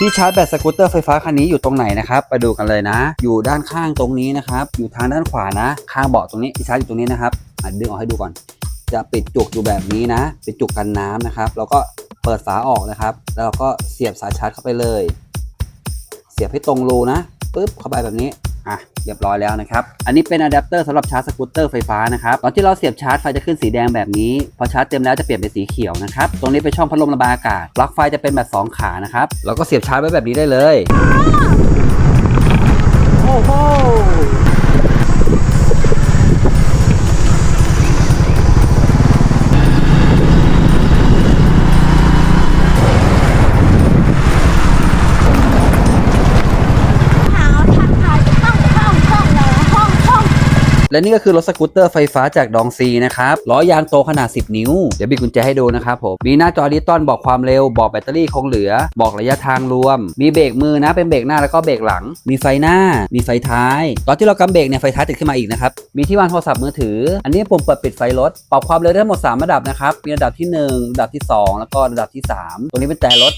ที่ชาร์จแบตสกูตเตอร์ไฟฟ้าคันนี้อยู่ตรงไหนนะครับไปดูกันเลยนะ อยู่ด้านข้างตรงนี้นะครับ อยู่ทางด้านขวานะ ข้างเบาะตรงนี้ที่ชาร์จอยู่ตรงนี้นะครับอะดึงออกให้ดูก่อน จะปิดจุกอยู่แบบนี้นะปิดจุกกันน้ำนะครับ แล้วก็เปิดฝาออกนะครับ แล้วเราก็เสียบสายชาร์จเข้าไปเลย เสียบให้ตรงรูนะปึ๊บเข้าไปแบบนี้ อะเรียบร้อยแล้วนะครับ อันนี้เป็นอะแดปเตอร์สำหรับชาร์จสกูตเตอร์ไฟฟ้านะครับตอนที่เราเสียบชาร์จไฟจะขึ้นสีแดงแบบนี้ พอชาร์จเต็มแล้วจะเปลี่ยนเป็นสีเขียวนะครับตรงนี้เป็นช่องพัดลมระบายอากาศปลั๊กไฟจะเป็นแบบ 2 ขานะครับแล้วก็เสียบชาร์จไว้แบบนี้ได้เลยโอ้โหหาทักทายห้องห้องห้องเลยห้องห้อง และนี่ก็คือรถสกูตเตอร์ไฟฟ้าจากดองซีนะครับล้อยางโตขนาด 10 นิ้ว เดี๋ยวบิดกุญแจให้ดูนะครับผม มีหน้าจอดิจิตอลบอกความเร็ว บอกแบตเตอรี่คงเหลือ บอกระยะทางรวม มีเบรกมือนะ เป็นเบรกหน้าแล้วก็เบรกหลัง มีไฟหน้า มีไฟท้าย ตอนที่เรากำเบรกเนี่ยไฟท้ายติดขึ้นมาอีกนะครับ มีที่วางโทรศัพท์มือถือ อันนี้ปุ่มเปิดปิดไฟรถ ปรับความเร็วได้ทั้งหมด 3 ระดับนะครับ มีระดับที่ 1 ระดับที่ 2 แล้วก็ระดับที่ 3 ตรงนี้เป็นแต่รถ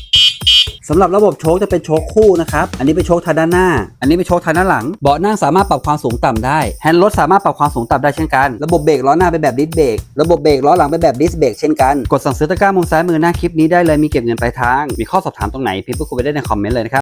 สำหรับระบบโชคจะเป็นโชคคู่นะครับ อันนี้เป็นโชคทางด้านหน้า อันนี้เป็นโชคทางด้านหลัง เบาะนั่งสามารถปรับความสูงต่ำได้ แฮนด์รถสามารถปรับความสูงต่ำได้เช่นกัน ระบบเบรกล้อหน้าเป็นแบบดิสเบรก ระบบเบรกล้อหลังเป็นแบบดิสเบรกเช่นกัน กดสั่งซื้อตะกร้ามุมซ้ายมือหน้าคลิปนี้ได้เลย มีเก็บเงินปลายทาง มีข้อสอบถามตรงไหนพิมพ์พูดคุยไปได้ในคอมเมนต์เลยนะครับ